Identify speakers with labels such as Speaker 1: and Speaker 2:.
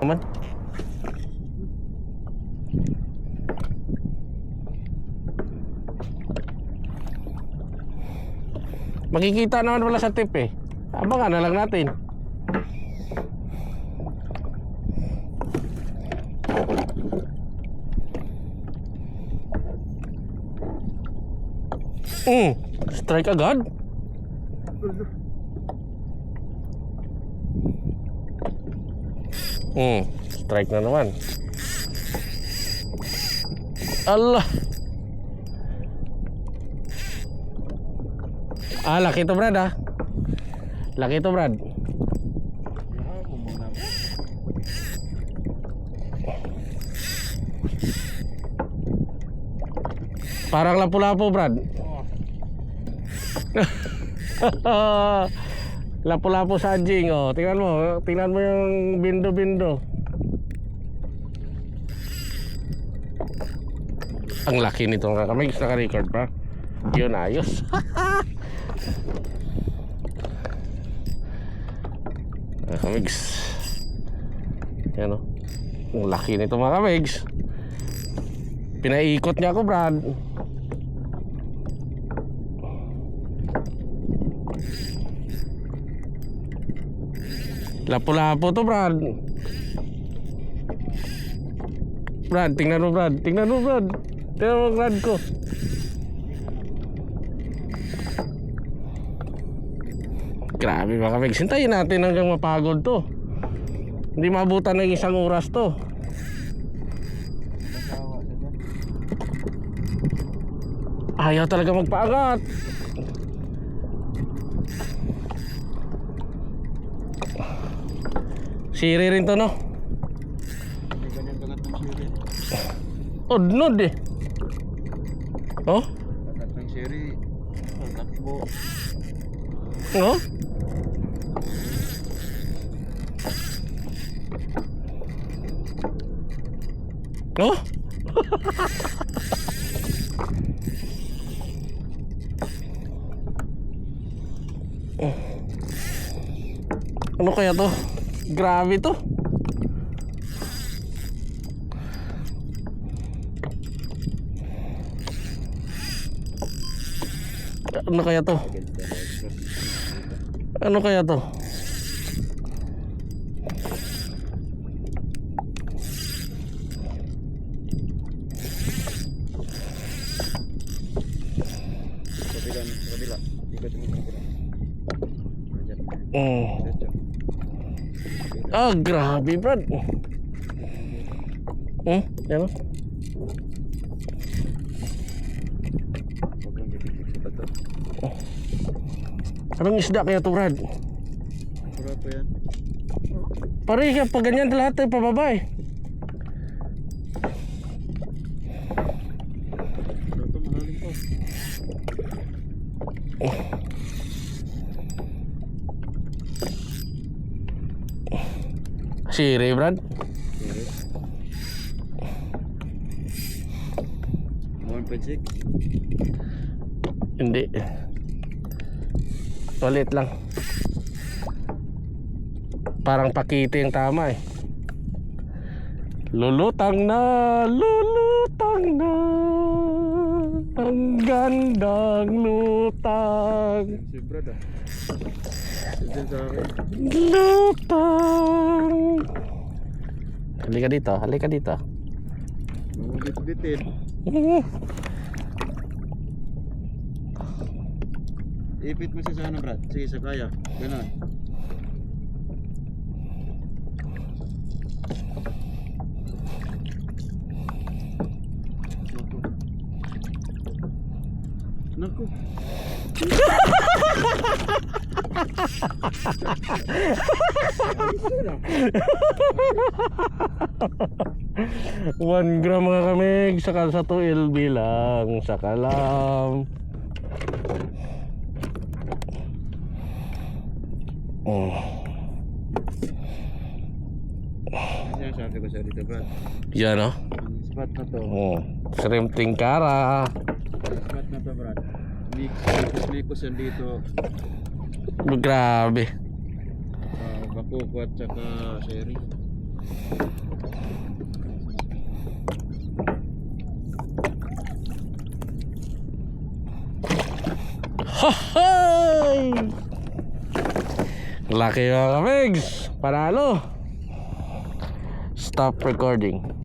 Speaker 1: Naman. Makikita naman pala sa tip eh. Abangan na lang natin. Mm, strike agad. Mm, strike na naman. Allah. Ah, laki to Brad ah. Laki to Brad. Parang lapu-lapu Brad. Lapu-lapu sa anjing oh. Tingnan mo, tingnan mo yung bindo-bindo. Ang laki nito nga kami, naka-record pa. Yun ayos. Ah, kamigs. Yan o. Ang laki nito mga kamigs. Pinaikot niya ako, Brad. Lapo-lapo to, Brad. Brad, tingnan mo, Brad. Tingnan mo, Brad. Tingnan mo, Brad ko. Grabe mga kamigs. Hintayin natin hanggang mapagod to. Hindi mabutan ng isang oras to. Ayaw talaga magpaangat. Siri rin to no? Oh?
Speaker 2: Ng siri. Oh.
Speaker 1: Oh? Oh? Oh. ano kaya to? Grabe to. Ano kaya to? Ano kaya to? Mm. Ah, grabe, Brad. Hmm? Yan o.
Speaker 2: Huwag lang dikit-dikit pa to.
Speaker 1: Anong isda kaya to, Brad?
Speaker 2: Pura pa yan.
Speaker 1: Pare, pag ganyan lahat ay pababa eh.
Speaker 2: Pura
Speaker 1: Siri, Brad.
Speaker 2: Siri. 1.6.
Speaker 1: Hindi. Ulit lang. Parang pakiti yung tama eh. Lulutang na, lulutang na. Ang gandang lutang.
Speaker 2: Si Brad ah. Diyan.
Speaker 1: Halika dito, halika dito.
Speaker 2: Mamabit-bitin. Ipit mo siya sa ano, Brad? Sige, sa kaya. Ganon. Naku.
Speaker 1: One gram mga kamig, saka sa 2 LB lang, saka lang. Oh.
Speaker 2: Ano sabi ko sa dito, Brad?
Speaker 1: Yan.
Speaker 2: Ang spot na to.
Speaker 1: Oh. Shrimp tingkara.
Speaker 2: Spot na to, Brad. Mix, likos yan dito.
Speaker 1: Grabe.
Speaker 2: Uh, bakuko at saka sherry.
Speaker 1: Hoy! Laki mga kapigs! Panalo! Stop recording.